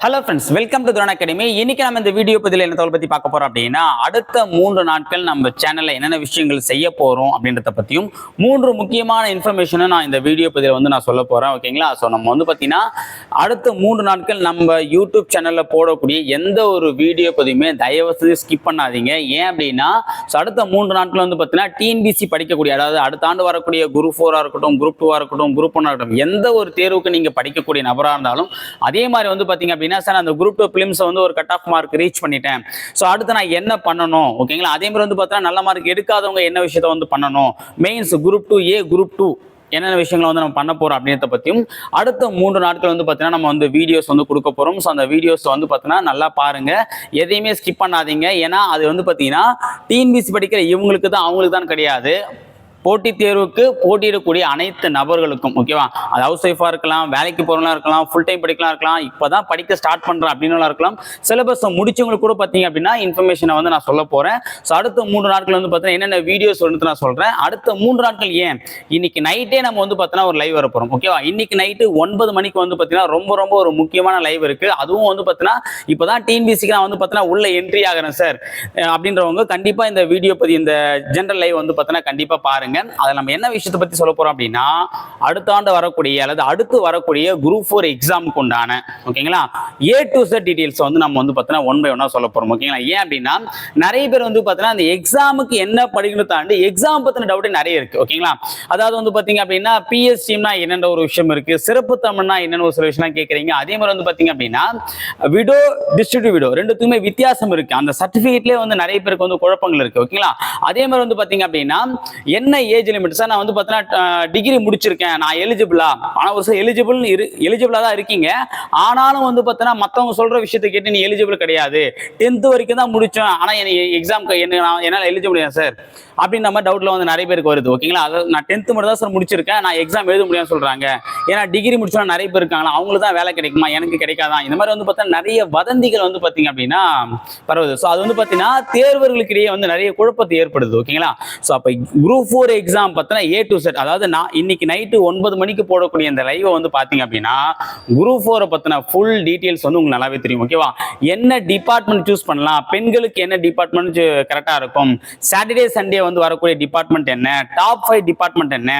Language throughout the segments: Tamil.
Hello friends welcome to drone academy இன்னைக்கு நம்ம இந்த வீடியோ பதில் என்ன தகவல் பற்றி பார்க்க போறோம் அப்படின்னா அடுத்த மூன்று நாட்கள் நம்ம சேனல்ல என்னென்ன விஷயங்கள் செய்ய போறோம் அப்படின்றத பத்தியும் மூன்று முக்கியமான இன்ஃபர்மேஷனை நான் இந்த வீடியோ பதில வந்து நான் சொல்ல போறேன் ஓகேங்களா ஸோ நம்ம வந்து பார்த்தீங்கன்னா அடுத்த மூன்று நாட்கள் நம்ம யூடியூப் சேனல்ல போடக்கூடிய எந்த ஒரு வீடியோ பதிவுமே தயவு செய்து ஸ்கிப் பண்ணாதீங்க. ஏன் அப்படின்னா ஸோ அடுத்த மூன்று நாட்கள் வந்து பார்த்தீங்கன்னா டிஎன்பிசி படிக்கக்கூடிய அதாவது அடுத்த ஆண்டு வரக்கூடிய குரூப் ஃபோராக இருக்கட்டும் குரூப் டூவாக இருக்கட்டும் குரூப் ஒன்னாக இருக்கட்டும் எந்த ஒரு தேர்வுக்கு நீங்கள் படிக்கக்கூடிய நபராக இருந்தாலும் அதே மாதிரி வந்து பார்த்தீங்க அப்படின்னா சார் அந்த குரூப் டூ ஃபிலிம்ஸை வந்து ஒரு கட் ஆஃப் மார்க் ரீச் பண்ணிட்டேன். ஸோ அடுத்து நான் என்ன பண்ணணும்? ஓகேங்களா அதே மாதிரி வந்து பார்த்தா நல்ல மார்க் எடுக்காதவங்க என்ன விஷயத்த வந்து பண்ணணும்? Mains group two A group two என்னென்ன விஷயங்களை வந்து நம்ம பண்ண போறோம் அப்படின்றத பற்றியும் அடுத்த மூன்று நாட்கள் வந்து பார்த்தீங்கன்னா நம்ம வந்து வீடியோஸ் வந்து கொடுக்க போகிறோம் ஸோ அந்த வீடியோஸ் வந்து பார்த்தீங்கன்னா நல்லா பாருங்க. எதையுமே ஸ்கிப் பண்ணாதீங்க. ஏன்னா அது வந்து பார்த்தீங்கன்னா டிஎன்பிசி படிக்கிற இவங்களுக்கு தான் அவங்களுக்கு தான் கிடையாது. போட்டித் தேர்வுக்கு போட்டியிடக்கூடிய அனைத்து நபர்களுக்கும் ஓகேவா அது ஹவுஸ் ஒய்ஃபாக இருக்கலாம் வேலைக்கு போகிறவங்களா இருக்கலாம் ஃபுல் டைம் படிக்கலாம் இருக்கலாம் இப்போ தான் படிக்க ஸ்டார்ட் பண்ணுறேன் அப்படின்னு இருக்கலாம். சிலபஸை முடிச்சவங்களுக்கு கூட பார்த்தீங்க அப்படின்னா இன்ஃபர்மேஷனை வந்து நான் சொல்ல போகிறேன் ஸோ அடுத்த மூன்று நாட்கள் வந்து பார்த்தீங்கன்னா என்னென்ன வீடியோஸ் வந்து நான் சொல்கிறேன் அடுத்த மூன்று நாட்கள் ஏன்? இன்னைக்கு நைட்டே நம்ம வந்து பார்த்தீங்கன்னா ஒரு லைவ் வர போகிறோம் ஓகேவா இன்னைக்கு நைட்டு ஒன்பது மணிக்கு வந்து பார்த்தீங்கன்னா ரொம்ப ரொம்ப ஒரு முக்கியமான லைவ் இருக்குது அதுவும் வந்து பார்த்தீங்கன்னா இப்போ தான் டிஎன்பிசிக்கு நான் வந்து பார்த்தீங்கன்னா உள்ள என்ட்ரி ஆகிறேன் சார் அப்படின்றவங்க கண்டிப்பாக இந்த வீடியோ பற்றி இந்த ஜென்ரல் லைவ் வந்து பார்த்தீங்கன்னா கண்டிப்பாக பாருங்க. அதில் நம்ம என்ன விஷயத்தை பற்றி சொல்ல போகிறோம் அப்படின்னா அடுத்த ஆண்டு வரக்கூடிய அல்லது அடுத்து வரக்கூடிய குரூப் ஃபோர் எக்ஸாமுக்கு உண்டான ஓகேங்களா? ஏ டு செட் டீட்டெயில்ஸ் வந்து நம்ம வந்து பார்த்தீங்கன்னா ஒன் பை ஒன்னாக சொல்ல போகிறோம் ஓகேங்களா? ஏன் அப்படின்னா நிறைய பேர் வந்து பார்த்தீங்கன்னா அந்த எக்ஸாமுக்கு என்ன படிக்கணும் தாண்டி எக்ஸாம் பற்றின டவுட் நிறைய இருக்கு. ஓகேங்களா? அதாவது வந்து பார்த்தீங்க அப்படின்னா பிஎஸ்டிம்னா என்னென்ன ஒரு விஷயம் இருக்கு? சிறப்பு தமிழ்னா என்னென்ன ஒரு சில விஷயம்லாம் கேட்குறீங்க அதே மாதிரி வந்து பார்த்தீங்க அப்படின்னா விடோ டிஸ்ட்ரிபியூட் விடோ ரெண்டுத்துக்குமே வித்தியாசம் இருக்கு. அந்த சர்டிஃபிகேட்லேயே வந்து நிறைய பேருக்கு வந்து குழப்பங்கள் இருக்கு. ஓகேங்களா? அதே மாதிரி வந்து பார்த்தீங்க அப்படின்னா என்ன ஏஜ் லிமிட் சார் நான் வந்து பார்த்தீங்கன்னா டிகிரி முடிச்சிருக்கேன். நான் எலிஜிபிளா ஆனால் ஒரு சார் எலிஜிபிள் இரு எலிஜிபிளாக தான் இருக்கீங்க. ஆனாலும் வந்து பார்த்தீங்கன்னா மற்றவங்க சொல்கிற விஷயத்தை கேட்டு நீ எலிஜிபிள் கிடையாது. டென்த்து வரைக்கும் தான் முடித்தோம் ஆனால் எனக்கு எக்ஸாம்க்கு என்ன நான் என்னால் எலிஜிபிள் சார் அப்படின்ற மாதிரி டவுட்டில் வந்து நிறைய பேருக்கு வருது. ஓகேங்களா அதாவது நான் டென்த்து மட்டும் தான் சார் முடிச்சிருக்கேன். நான் எக்ஸாம் எழுத முடியாதுன்னு சொல்கிறாங்க ஏன்னா டிகிரி முடிச்சா நிறைய பேர் இருக்காங்களா? அவங்களுக்கு தான் வேலை கிடைக்குமா? எனக்கு கிடைக்காதான் இந்த மாதிரி வந்து பார்த்தா நிறைய வதந்திகள் வந்து பார்த்தீங்க அப்படின்னா பரவுது. ஸோ அது வந்து பார்த்தீங்கன்னா தேர்வர்களுக்கு இடையே வந்து நிறைய குழப்பத்தை ஏற்படுது. ஓகேங்களா ஸோ அப்போ குரூப் ஃபோர் எக்ஸாம் பார்த்தோன்னா ஏ டு செட் அதாவது நான் இன்னைக்கு நைட்டு ஒன்பது மணிக்கு போடக்கூடிய இந்த லைவை வந்து பார்த்தீங்க அப்படின்னா குரூப் ஃபோரை பற்றின ஃபுல் டீட்டெயில்ஸ் வந்து உங்களுக்கு நல்லாவே தெரியும் ஓகேவா என்ன டிபார்ட்மெண்ட் சூஸ் பண்ணலாம்? பெண்களுக்கு என்ன டிபார்ட்மெண்ட் கரெக்டாக இருக்கும்? சாட்டர்டே சண்டே வந்து வரக்கூடிய டிபார்ட்மெண்ட் என்ன? டாப் ஃபைவ் டிபார்ட்மெண்ட் என்ன?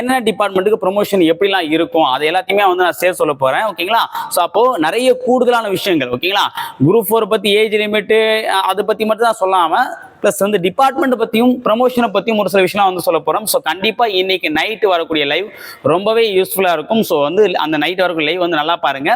என்ன டிபார்ட்மெண்ட்டுக்கு ப்ரொமோஷன் எப்படிலாம் இருக்கும்? அது எல்லாத்தையுமே வந்து நான் சேர் சொல்ல போகிறேன் ஓகேங்களா ஸோ அப்போது நிறைய கூடுதலான விஷயங்கள் ஓகேங்களா குரூப் ஃபோரை பற்றி ஏஜ் லிமிட்டு அதை பற்றி மட்டும் தான் சொல்லாமல் ப்ளஸ் வந்து டிபார்ட்மெண்ட் பற்றியும் ப்ரமோஷனை பற்றியும் ஒரு சில விஷயம் வந்து சொல்ல போகிறோம் ஸோ கண்டிப்பாக இன்னைக்கு நைட்டு வரக்கூடிய லைவ் ரொம்பவே யூஸ்ஃபுல்லாக இருக்கும். ஸோ வந்து அந்த நைட் வரக்கூடிய லைவ் வந்து நல்லா பாருங்க.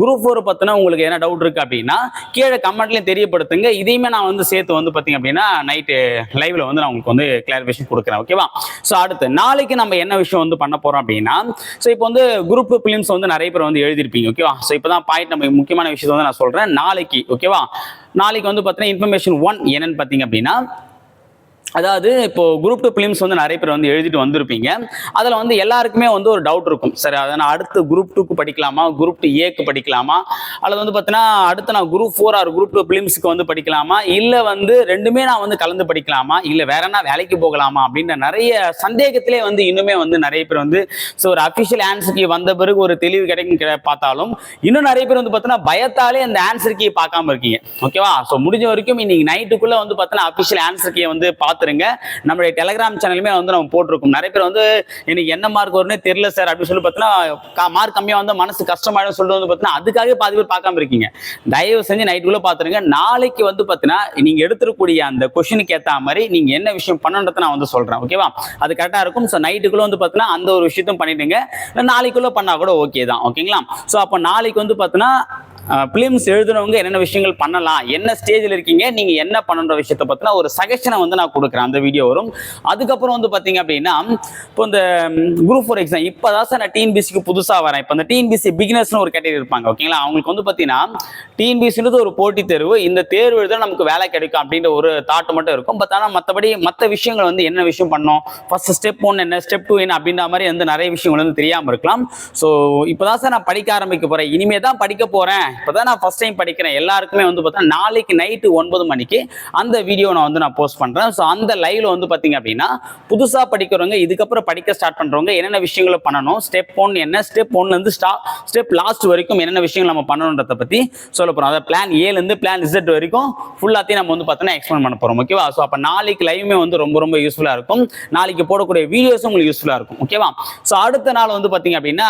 குரூப் ஃபோர் பற்றின உங்களுக்கு என்ன டவுட் இருக்குது அப்படின்னா கீழே கமெண்ட்லையும் தெரியப்படுத்துங்க. இதையுமே நான் வந்து சேர்த்து வந்து பார்த்தீங்க அப்படின்னா நைட்டு லைவ்ல வந்து நான் உங்களுக்கு வந்து கிளாரிஃபிகேஷன் கொடுக்குறேன். ஓகேவா ஸோ அடுத்து நாளைக்கு நம்ம என்ன விஷயம் வந்து பண்ண போகிறோம் அப்படின்னா ஸோ இப்போ வந்து குரூப் ஃபிலிம்ஸ் வந்து நிறைய பேர் வந்து எழுதிருப்பீங்க ஓகேவா ஸோ இப்போ தான் பாயிண்ட் நம்ம முக்கியமான விஷயத்தை வந்து நான் சொல்கிறேன் நாளைக்கு ஓகேவா நாளைக்கு வந்து பார்த்தீங்கன்னா இன்ஃபர்மேஷன் ஒன் என்னன்னு பார்த்தீங்க அப்படின்னா நாம் அதாவது இப்போ குரூப் டூ ஃபிலிம்ஸ் வந்து நிறைய பேர் வந்து எழுதிட்டு வந்திருப்பீங்க. அதில் வந்து எல்லாருக்குமே வந்து ஒரு டவுட் இருக்கும். சரி அதை நான் அடுத்து குரூப் டூக்கு படிக்கலாமா? குரூப் டூ ஏக்கு படிக்கலாமா? அல்லது வந்து பார்த்தீங்கன்னா அடுத்து நான் group four or group two ஃபிலிம்ஸுக்கு வந்து படிக்கலாமா? இல்லை வந்து ரெண்டுமே நான் வந்து கலந்து படிக்கலாமா? இல்லை வேற என்ன வேலைக்கு போகலாமா? அப்படின்ற நிறைய சந்தேகத்திலே வந்து இன்னுமே வந்து நிறைய பேர் வந்து ஸோ ஒரு அஃபிஷியல் ஆன்சருக்கு வந்த பிறகு ஒரு தெளிவு கிடைக்கும் கிடை- பார்த்தாலும் இன்னும் நிறைய பேர் வந்து பார்த்தீங்கன்னா பயத்தாலே அந்த ஆன்சர் கீ பார்க்காம இருக்கீங்க. ஓகேவா ஸோ முடிஞ்ச வரைக்கும் இன்னைக்கு நைட்டுக்குள்ளே வந்து பார்த்தீங்கன்னா அஃபிஷியல் ஆன்சர் வந்து வந்து பார்த்துருங்க நம்மளுடைய டெலகிராம் சேனலுமே வந்து நம்ம போட்டிருக்கோம். நிறைய பேர் வந்து எனக்கு என்ன மார்க் வரும்னே தெரியல சார் அப்படின்னு சொல்லி பார்த்தீங்கன்னா மார்க் கம்மியாக வந்து மனசு கஷ்டமாயிடும் சொல்லிட்டு வந்து பார்த்தீங்கன்னா அதுக்காகவே பாதி பேர் பார்க்காம இருக்கீங்க. தயவு செஞ்சு நைட்டுக்குள்ள பார்த்துருங்க நாளைக்கு வந்து பார்த்தீங்கன்னா நீங்கள் எடுத்துருக்கூடிய அந்த கொஷனுக்கு ஏற்ற மாதிரி நீங்கள் என்ன விஷயம் பண்ணணுன்றதை நான் வந்து சொல்கிறேன் ஓகேவா அது கரெக்டாக இருக்கும். ஸோ நைட்டுக்குள்ள வந்து பார்த்தீங்கன்னா அந்த ஒரு விஷயத்தையும் பண்ணிடுங்க. நாளைக்குள்ளே பண்ணால் கூட ஓகே தான். ஓகேங்களா ஸோ அப்போ நாளைக்கு வந்து பார்த்தீங்கன்னா ஃபிலிம்ஸ் எழுதுனவங்க என்னென்ன விஷயங்கள் பண்ணலாம் என்ன ஸ்டேஜில் இருக்கீங்க நீங்கள் என்ன பண்ணுற விஷயத்தை பற்றினா ஒரு சஜஷனை வந்து நான் கொடுக்குறேன். அந்த வீடியோ வரும். அதுக்கப்புறம் வந்து பார்த்தீங்க அப்படின்னா இப்போ இந்த குரூப் ஃபோர் எக்ஸாம் இப்போ தான் சார் நான் டிஎன்பிசிக்கு புதுசாக வரேன். இப்போ இந்த டிஎன்பிசி பிகினர்ஸ்னு ஒரு கேட்டகரி இருப்பாங்க ஓகேங்களா அவங்களுக்கு வந்து பார்த்தீங்கன்னா டிஎன்பிசின்றது ஒரு போட்டித் தேர்வு. இந்த தேர்வு எழுத நமக்கு வேலை கிடைக்கும் அப்படின்ற ஒரு தாட் மட்டும் இருக்கும். பட் ஆனால் மற்றபடி மற்ற விஷயங்கள் வந்து என்ன விஷயம் பண்ணோம் ஃபர்ஸ்ட் ஸ்டெப் ஒன்று என்ன ஸ்டெப் டூ என்ன அப்படின்ற மாதிரி வந்து நிறைய விஷயங்கள் வந்து தெரியாமல் இருக்கலாம். ஸோ இப்போ தான் சார் நான் படிக்க ஆரம்பிக்க போகிறேன் இனிமே தான் படிக்க போகிறேன் இப்போ தான் நான் ஃபஸ்ட் டைம் படிக்கிறேன். எல்லாருக்குமே வந்து பார்த்தீங்கன்னா நாளைக்கு நைட்டு ஒன்பது மணிக்கு அந்த வீடியோ நான் வந்து நான் போஸ்ட் பண்ணுறேன் ஸோ அந்த லைவ்ல வந்து பார்த்தீங்க அப்படின்னா புதுசாக படிக்கிறவங்க இதுக்கப்புறம் படிக்க ஸ்டார்ட் பண்ணுறவங்க என்னென்ன விஷயங்களை பண்ணணும் ஸ்டெப் ஒன் என்ன ஸ்டெப் ஒன்லேருந்து ஸ்டா ஸ்டெப் லாஸ்ட் வரைக்கும் என்னென்ன விஷயங்கள் நம்ம பண்ணணுன்றத பற்றி சொல்ல போகிறோம் அதாவது பிளான் ஏலேருந்து பிளான் இசட் வரைக்கும் ஃபுல்லாத்தையும் நம்ம வந்து பார்த்தீங்கன்னா எக்ஸ்பிளைன் பண்ண போகிறோம் ஓகேவா ஸோ அப்போ நாளைக்கு லைவுமே வந்து ரொம்ப ரொம்ப யூஸ்ஃபுல்லாக இருக்கும். நாளைக்கு போடக்கூடிய வீடியோஸும் உங்களுக்கு யூஸ்ஃபுல்லாக இருக்கும். ஓகேவா ஸோ அடுத்த நாள் வந்து பார்த்தீங்க அப்படின்னா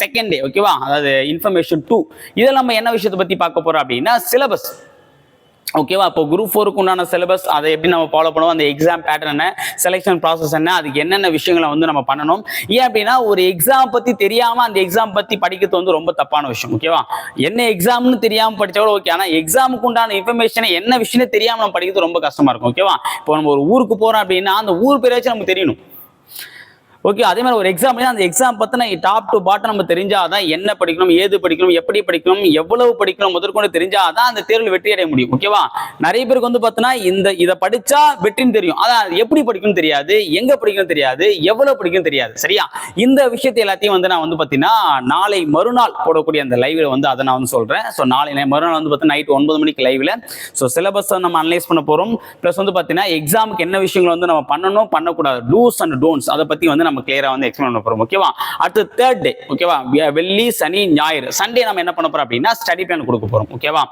செகண்ட் டே ஓகேவா அதாவது இன்ஃபர்மேஷன் டூ இதில் நம்ம என்ன விஷயத்தை பற்றி பார்க்க போகிறோம் அப்படின்னா சிலபஸ் ஓகேவா இப்போ குரூப் ஃபோருக்கு உண்டான சிலபஸ் அதை எப்படி நம்ம ஃபாலோ பண்ணுவோம்? அந்த எக்ஸாம் பேட்டர்ன் என்ன? செலெக்ஷன் ப்ராசஸ் என்ன? அதுக்கு என்னென்ன விஷயங்களை வந்து நம்ம பண்ணணும்? ஏன் அப்படின்னா ஒரு எக்ஸாம் பற்றி தெரியாமல் அந்த எக்ஸாம் பற்றி படிக்கிறது வந்து ரொம்ப தப்பான விஷயம். ஓகேவா என்ன எக்ஸாம்னு தெரியாமல் படிச்சா கூட ஓகே ஆனால் எக்ஸாமுக்கு உண்டான இன்ஃபர்மேஷனை என்ன விஷயமே தெரியாமல் நம்ம படிக்கிறது ரொம்ப கஷ்டமா இருக்கும். ஓகேவா இப்போ நம்ம ஒரு ஊருக்கு போகிறோம் அப்படின்னா அந்த ஊர் பேராச்சும் நமக்கு தெரியணும். ஓகே அதே மாதிரி ஒரு எக்ஸாம் அந்த எக்ஸாம் பத்தின டாப் டு பாட்டம் நம்ம தெரிஞ்சாதான் என்ன படிக்கணும் ஏது படிக்கணும் எப்படி படிக்கணும் எவ்வளவு படிக்கணும் முதற்கொண்டு தெரிஞ்சாதான் அந்த தேர்வில் வெற்றி அடைய முடியும். ஓகேவா நிறைய பேருக்கு வந்து பார்த்தீங்கன்னா இந்த இதை படிச்சா வெற்றின்னு தெரியும். அதான் எப்படி படிக்கணும் தெரியாது எங்க படிக்கணும் தெரியாது எவ்வளவு படிக்கணும் தெரியாது. சரியா? இந்த விஷயத்தை எல்லாத்தையும் வந்து நான் வந்து பார்த்தீங்கன்னா நாளை மறுநாள் போடக்கூடிய அந்த லைவ்ல வந்து அதை நான் வந்து சொல்றேன். ஸோ நாளை மறுநாள் வந்து பார்த்தீங்கன்னா நைட் ஒன்பது மணிக்கு லைவ்ல ஸோ சிலபஸ் நம்ம அனலைஸ் பண்ண போறோம். ப்ளஸ் வந்து பார்த்தீங்கன்னா எக்ஸாமுக்கு என்ன விஷயங்கள் வந்து நம்ம பண்ணணும் பண்ணக்கூடாது. டூஸ் அண்ட் டோன்ஸ் அதை பத்தி வந்து நம்ம கிளியரா வந்து எக்ஸ்பிளைன் பண்ண போறோம் ஓகேவா அடுத்து தேர்ட் டே ஓகேவா வெள்ளி சனி ஞாயிறு. சண்டே நம்ம என்ன பண்ண போறோம் அப்படின்னா ஸ்டடி பிளான் கொடுக்க போறோம் ஓகேவா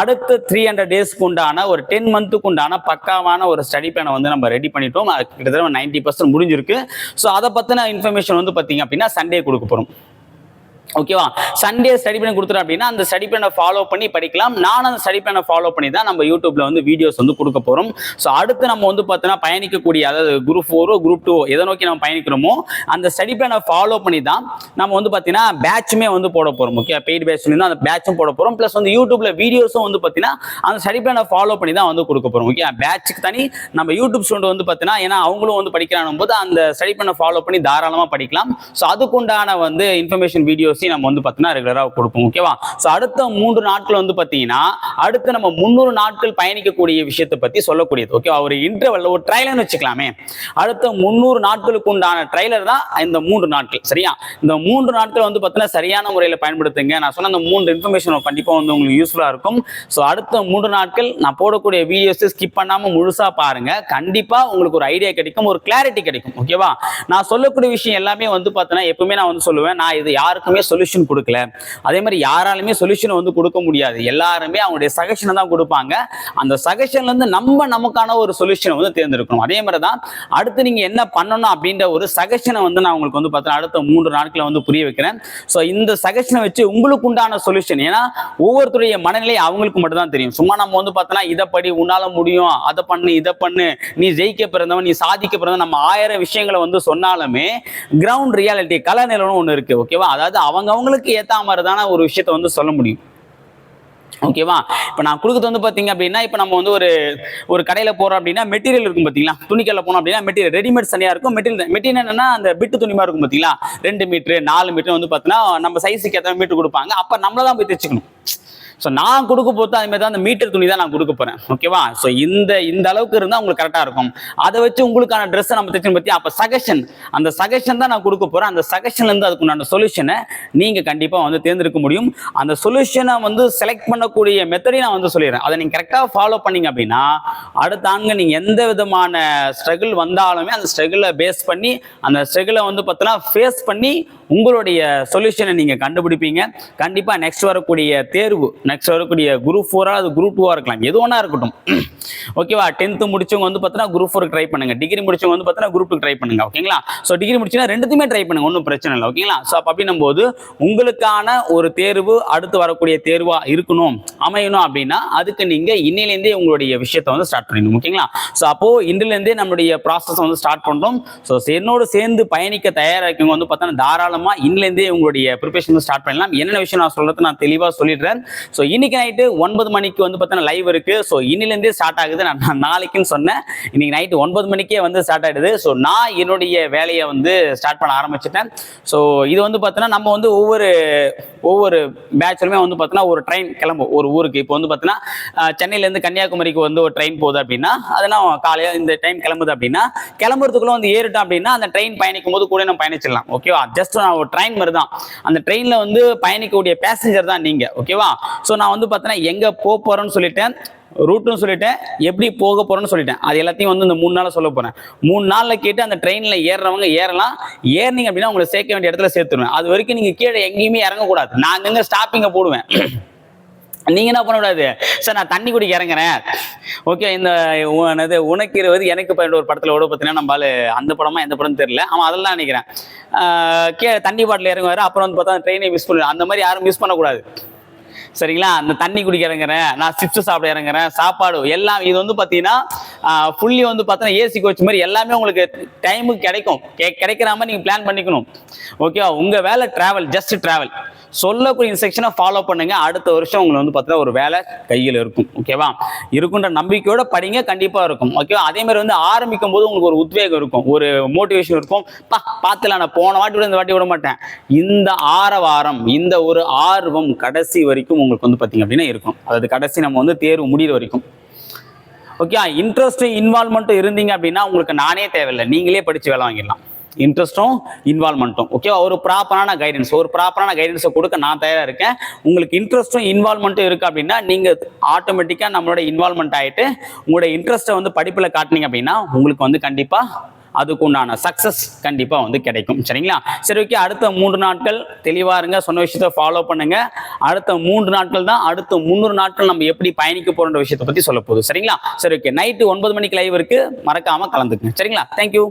அடுத்து த்ரீ ஹண்ட்ரட் டேஸ்க்கு உண்டான ஒரு டென் மந்த்துக்கு உண்டான பக்காவான ஒரு ஸ்டடி பிளானை வந்து நம்ம ரெடி பண்ணிட்டோம். அது கிட்டத்தட்ட நைன்டி பர்சன்ட் முடிஞ்சிருக்கு. ஸோ அதை பத்தின இன்ஃபர்மேஷன் வந்து பார்த்தீங்க அப்படின்னா சண்டே கொடுக்க போறோம். ஓகேவா சண்டே ஸ்டடி பண்ணி கொடுத்துரு அப்படின்னா அந்த ஸ்டடி பிளானை ஃபாலோ பண்ணி படிக்கலாம். நான் அந்த ஸ்டடி பிளானை ஃபாலோ பண்ணி தான் நம்ம யூடியூப்ல வந்து வீடியோஸ் வந்து கொடுக்க போறோம். ஸோ அடுத்து நம்ம வந்து பார்த்தோன்னா பயணிக்கக்கூடிய அதாவது குரூப் ஃபோரோ குரூப் டூ எதை நோக்கி நம்ம பயணிக்கிறோமோ அந்த ஸ்டடி பிளானை ஃபாலோ பண்ணி தான் நம்ம வந்து பார்த்தீங்கன்னா பேட்சுமே வந்து போட போறோம். ஓகே பெய்டு பேட்ச் தான் அந்த பேட்சும் போட போறோம். ப்ளஸ் வந்து யூடியூப்ல வீடியோஸும் வந்து பார்த்தீங்கன்னா அந்த ஸ்டடி பிளானை ஃபாலோ பண்ணி தான் வந்து கொடுக்க போறோம். ஓகே பேட்சுக்கு தனி நம்ம யூடியூப் ஸ்டூடெண்ட் வந்து பார்த்தீங்கன்னா ஏன்னா அவங்களும் வந்து படிக்கிறானும் போது அந்த ஸ்டடி பிளானை ஃபாலோ பண்ணி தாராளமாக படிக்கலாம். ஸோ அதுக்குண்டான வந்து இன்ஃபர்மேஷன் வீடியோஸ் வீடியோஸையும் நம்ம வந்து பார்த்தீங்கன்னா ரெகுலராக கொடுப்போம் ஓகேவா ஸோ அடுத்த மூன்று நாட்கள் வந்து பார்த்தீங்கன்னா அடுத்து நம்ம முந்நூறு நாட்கள் பயணிக்கக்கூடிய விஷயத்தை பற்றி சொல்லக்கூடியது ஓகேவா ஒரு இன்டர்வல் ஒரு ட்ரைலர்னு வச்சுக்கலாமே. அடுத்த முந்நூறு நாட்களுக்கு உண்டான ட்ரைலர் தான் இந்த மூன்று நாட்கள் சரியா? இந்த மூன்று நாட்கள் வந்து பார்த்தீங்கன்னா சரியான முறையில் பயன்படுத்துங்க. நான் சொன்ன அந்த மூன்று இன்ஃபர்மேஷன் கண்டிப்பாக வந்து உங்களுக்கு யூஸ்ஃபுல்லாக இருக்கும். ஸோ அடுத்த மூன்று நாட்கள் நான் போடக்கூடிய வீடியோஸ் ஸ்கிப் பண்ணாமல் முழுசாக பாருங்க. கண்டிப்பாக உங்களுக்கு ஒரு ஐடியா கிடைக்கும் ஒரு கிளாரிட்டி கிடைக்கும் ஓகேவா நான் சொல்லக்கூடிய விஷயம் எல்லாமே வந்து பார்த்தீங்கன்னா எப்பவுமே நான் வந்து சொல்லுவேன். நான் இது யாருக்குமே சொல்யூஷன் கொடுக்கல. அதே மாதிரி யாராலுமே சொல்யூஷன் வந்து கொடுக்க முடியாது. எல்லாருமே அவங்களுடைய சஜஷனை தான் கொடுப்பாங்க. அந்த சகஷன்லேருந்து நம்ம நமக்கான ஒரு சொல்யூஷனை வந்து தேர்ந்தெடுக்கணும். அதே மாதிரி தான் அடுத்து நீங்கள் என்ன பண்ணணும் அப்படின்ற ஒரு சஜஷனை வந்து நான் உங்களுக்கு வந்து பார்த்தீங்கன்னா அடுத்த மூன்று நாட்களில் வந்து புரிய வைக்கிறேன். ஸோ இந்த சஜஷனை வச்சு உங்களுக்கு உண்டான சொல்யூஷன் ஏன்னா ஒவ்வொருத்தருடைய மனநிலை அவங்களுக்கு மட்டும் தான் தெரியும். சும்மா நம்ம வந்து பார்த்தோன்னா இதை படி உன்னால முடியும். அதை பண்ணு இதை பண்ணு. நீ ஜெயிக்க பிறந்தவன் நீ சாதிக்க பிறந்தவன் நம்ம ஆயிரம் விஷயங்களை வந்து சொன்னாலுமே கிரவுண்ட் ரியாலிட்டி கலை நிலவனம் ஒன்று இருக்குது ஓகேவா அதாவது அவன் அவங்க அவங்களுக்கு ஏத்த மாதிரி தானே ஒரு விஷயத்த வந்து சொல்ல முடியும். ஓகேவா இப்போ நான் கொடுக்குறது வந்து பார்த்தீங்க அப்படின்னா இப்போ நம்ம வந்து ஒரு ஒரு கடையில் போகிறோம் அப்படின்னா மெட்டீரியல் இருக்கும் பார்த்தீங்களா துணிக்கல்ல போனோம் அப்படின்னா மெட்டீரியல் ரெடிமேட் தனியாக இருக்கும். மெட்டீரியல் மெட்டீரியல் என்னன்னா அந்த பிட்டு துணிமா இருக்கும் பார்த்தீங்களா ரெண்டு மீட்ரு நாலு மீட்டர் வந்து பார்த்தீங்கன்னா நம்ம சைஸுக்கு ஏற்ற மீட்டர் கொடுப்பாங்க. அப்போ நம்மள தான் போய் தைச்சுக்கணும். ஸோ நான் கொடுக்க போது அதுமாதிரி தான் அந்த மீட்டர் துணி தான் நான் கொடுக்க போறேன். ஓகேவா ஸோ இந்த இந்த அளவுக்கு இருந்தால் உங்களுக்கு கரெக்டாக இருக்கும். அதை வச்சு உங்களுக்கான ட்ரெஸ்ஸை நம்ம தைச்சு பற்றி அப்போ சஜஷன் அந்த சஜஷன் தான் நான் கொடுக்க போறேன். அந்த சஜஷன்லேருந்து அதுக்குண்டான சொல்யூஷனை நீங்கள் கண்டிப்பாக வந்து தேர்ந்தெடுக்க முடியும். அந்த சொல்யூஷனை வந்து செலக்ட் பண்ணக்கூடிய மெத்தடையும் நான் வந்து சொல்லிடுறேன். அதை நீங்கள் கரெக்டாக ஃபாலோ பண்ணீங்க அப்படின்னா அடுத்த ஆண்கள் நீங்கள் எந்த விதமான ஸ்ட்ரகிள் வந்தாலுமே அந்த ஸ்ட்ரகிளை பேஸ் பண்ணி அந்த ஸ்ட்ரகிளை வந்து பார்த்தோன்னா ஃபேஸ் பண்ணி உங்களுடைய சொல்யூஷனை நீங்கள் கண்டுபிடிப்பீங்க. கண்டிப்பாக நெக்ஸ்ட் வரக்கூடிய தேர்வு நெக்ஸ்ட் வரக்கூடிய குரூப் ஃபோரா அது குரூப் டூவாக இருக்கலாம். எது ஒன்றா இருக்கட்டும். ஓகேவா டென்த்து முடிச்சவங்க வந்து பார்த்தீங்கன்னா குரூப் ஃபோருக்கு ட்ரை பண்ணுங்க. டிகிரி முடிச்சவங்க வந்து பார்த்தீங்கன்னா குரூப் ட்ரை பண்ணுங்க. ஓகேங்களா ஸோ டிகிரி முடிச்சுன்னா ரெண்டுத்துமே ட்ரை பண்ணுங்க. ஒன்றும் பிரச்சனை இல்லை. ஓகேங்களா ஸோ அப்போ அப்படின்னும் போது உங்களுக்கான ஒரு தேர்வு அடுத்து வரக்கூடிய தேர்வாக இருக்கணும். அமையணும் அப்படின்னா அதுக்கு நீங்கள் இன்னிலேருந்தே உங்களுடைய விஷயத்தை வந்து ஸ்டார்ட் பண்ணிடணும். ஓகேங்களா ஸோ அப்போ இன்றிலேருந்தே நம்மளுடைய ப்ராசஸ் வந்து ஸ்டார்ட் பண்ணுறோம் ஸோ என்னோடு சேர்ந்து பயணிக்க தயாராக வந்து பார்த்தீங்கன்னா தாராளமாக இன்னிலேருந்தே உங்களுடைய ப்ரிப்பரேஷன் ஸ்டார்ட் பண்ணலாம். என்னென்ன விஷயம் நான் சொல்றது நான் தெளிவாக சொல்லிடுறேன். ஸோ ஸோ இன்னைக்கு நைட்டு ஒன்பது மணிக்கு வந்து பார்த்தோன்னா லைவ் இருக்கு. ஸோ இன்னிலேருந்தே ஸ்டார்ட் ஆகுது. நான் நாளைக்குன்னு சொன்னேன். இன்னைக்கு நைட்டு ஒன்பது மணிக்கே வந்து ஸ்டார்ட் ஆயிடுது. ஸோ நான் என்னுடைய வேலையை வந்து ஸ்டார்ட் பண்ண ஆரம்பிச்சிட்டேன். ஸோ இது வந்து பார்த்தோன்னா நம்ம வந்து ஒவ்வொரு ஒவ்வொரு பேட்ச்லுமே வந்து பார்த்தீங்கன்னா ஒரு ட்ரெயின் கிளம்பும். ஒரு ஊருக்கு. இப்போ வந்து பார்த்தோன்னா சென்னையிலேருந்து கன்னியாகுமரிக்கு வந்து ஒரு ட்ரெயின் போகுது அப்படின்னா அதெல்லாம் காலையில் இந்த டைம் கிளம்புது அப்படின்னா கிளம்புறதுக்குள்ள வந்து ஏறிட்டோம் அப்படின்னா அந்த ட்ரெயின் பயணிக்கும் போது கூட நம்ம பயணிச்சிடலாம். ஓகேவா ஜஸ்ட் நான் ஒரு ட்ரெயின் மாதிரி தான் அந்த ட்ரெயினில் வந்து பயணிக்கக்கூடிய பேசஞ்சர் தான் நீங்கள் ஓகேவா ஸோ நான் வந்து பார்த்தீங்கன்னா எங்கே போக போகிறேன்னு சொல்லிட்டேன் ரூட்டும் சொல்லிட்டேன் எப்படி போக போறேன்னு சொல்லிட்டேன். அது எல்லாத்தையும் வந்து இந்த மூணு நாளில் சொல்ல போறேன். மூணு நாள்ல கேட்டு அந்த ட்ரெயின்ல ஏறுறவங்க ஏறலாம். ஏறினீங்க அப்படின்னா உங்களை சேர்க்க வேண்டிய இடத்துல சேர்த்துருவேன். அது வரைக்கும் நீங்க கீழே எங்கேயுமே இறங்கக்கூடாது. நான் அங்கங்க ஸ்டாப்பிங்க போடுவேன். நீங்க என்ன பண்ணக்கூடாது? சார் நான் தண்ணி குடிக்க இறங்குறேன். ஓகே இந்த உ- உனக்கு இருபது எனக்கு பன்னெண்டு ஒரு படத்துல ஓட பார்த்தீங்கன்னா நம்மளால அந்த படமா எந்த படம் தெரியல. அவன் அதெல்லாம் நினைக்கிறேன். கே தண்ணி பாட்டில் இறங்குவாரு. அப்புறம் வந்து பார்த்தா ட்ரெயினை மிஸ் பண்ணுவேன் அந்த மாதிரி யாரும் மிஸ் பண்ணக்கூடாது. சரிங்களா? அந்த தண்ணி குடிக்க இறங்குறேன் நான் சிப்ஸ் சாப்பிட இறங்குறேன் சாப்பாடு எல்லாம் இது வந்து பார்த்தீங்கன்னா ஃபுல்லி வந்து பார்த்தீங்கன்னா ஏசி கோச் மாதிரி எல்லாமே உங்களுக்கு டைமுக்கு கிடைக்கும். கிடைக்கிற மாதிரி நீங்கள் பிளான் பண்ணிக்கணும். ஓகேவா உங்கள் வேலை ட்ராவல் ஜஸ்ட் ட்ராவல் சொல்லக்கூடிய இன்ஸ்ட்ரக்ஷனை ஃபாலோ பண்ணுங்க. அடுத்த வருஷம் உங்களுக்கு வந்து பார்த்தீங்கன்னா ஒரு வேலை கையில் இருக்கும். ஓகேவா இருக்குன்ற நம்பிக்கையோட படிங்க கண்டிப்பாக இருக்கும். ஓகேவா அதே மாதிரி வந்து ஆரம்பிக்கும் போது உங்களுக்கு ஒரு உத்வேகம் இருக்கும். ஒரு மோட்டிவேஷன் இருக்கும். பா பார்த்துலாம் நான் போன வாட்டி விட இந்த வாட்டி விட மாட்டேன். இந்த ஆரவாரம் இந்த ஒரு ஆர்வம் கடைசி வரைக்கும் உங்களுக்கு வந்து பார்த்தீங்க அப்படின்னா இருக்கும். அதாவது கடைசி நம்ம வந்து தேர்வு முடியிற வரைக்கும். ஓகே இன்ட்ரெஸ்ட் இன்வால்மெண்ட்டும் இருந்தீங்க அப்படின்னா உங்களுக்கு நானே தேவையில்லை. நீங்களே படித்து வேலை வாங்கிடலாம். இன்ட்ரெஸ்ட்டும் இன்வால்மெண்ட்டும். ஓகே ஒரு ப்ராப்பரான கைடன்ஸ் ஒரு ப்ராப்பரான கைடன்ஸை கொடுக்க நான் தயாராக இருக்கேன். உங்களுக்கு இன்ட்ரெஸ்ட்டும் இன்வால்மெண்ட்டும் இருக்குது அப்படின்னா நீங்கள் ஆட்டோமேட்டிக்காக நம்மளோட இன்வால்மெண்ட் ஆகிட்டு உங்களோட இன்ட்ரெஸ்ட்டை வந்து படிப்பில் காட்டினீங்க அப்படின்னா உங்களுக்கு வந்து கண்டிப்பாக அதுக்கு உண்டான சக்ஸஸ் கண்டிப்பாக வந்து கிடைக்கும். சரிங்களா? சரி ஓகே. அடுத்த மூன்று நாட்கள் தெளிவாக இருங்க. சொன்ன விஷயத்த ஃபாலோ பண்ணுங்க. அடுத்த மூன்று நாட்கள் தான் அடுத்த முந்நூறு நாட்கள் நம்ம எப்படி பயணிக்க போகிற விஷயத்தை பற்றி சொல்ல போகுது. சரிங்களா? சரி ஓகே. நைட்டு ஒன்பது மணிக்கு லைவ் இருக்கு. மறக்காமல் கலந்துக்குங்க. சரிங்களா? தேங்க்யூ